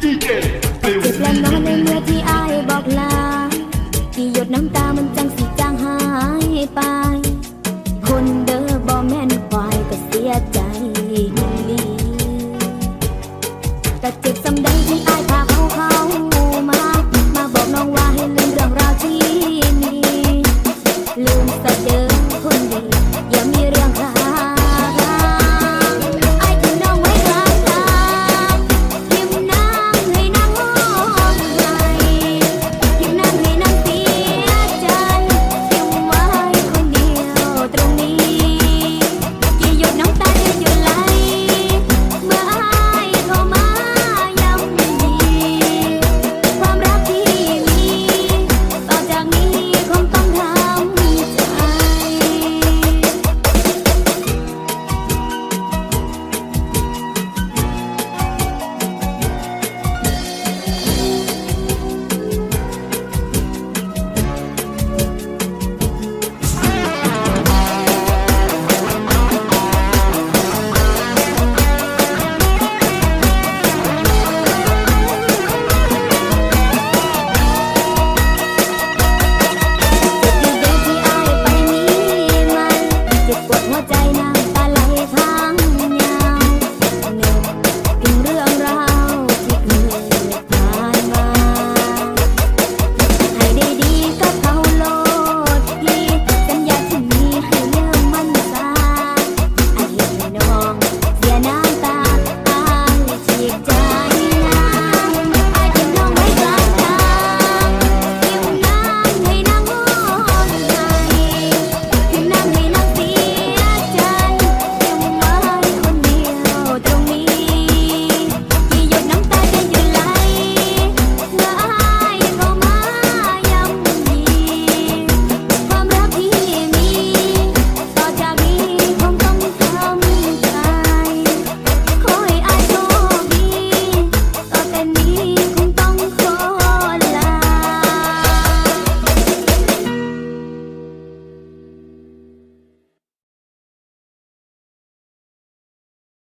เจ็วและนอนในเมื่อที่อบอกลา ที่หยดน้ำตามันจังสิจางหายไป คนเด้อบอแม่นควก็เสียใจลีแต่เจ็บซ้ำได้ ปวดหัวใจนะ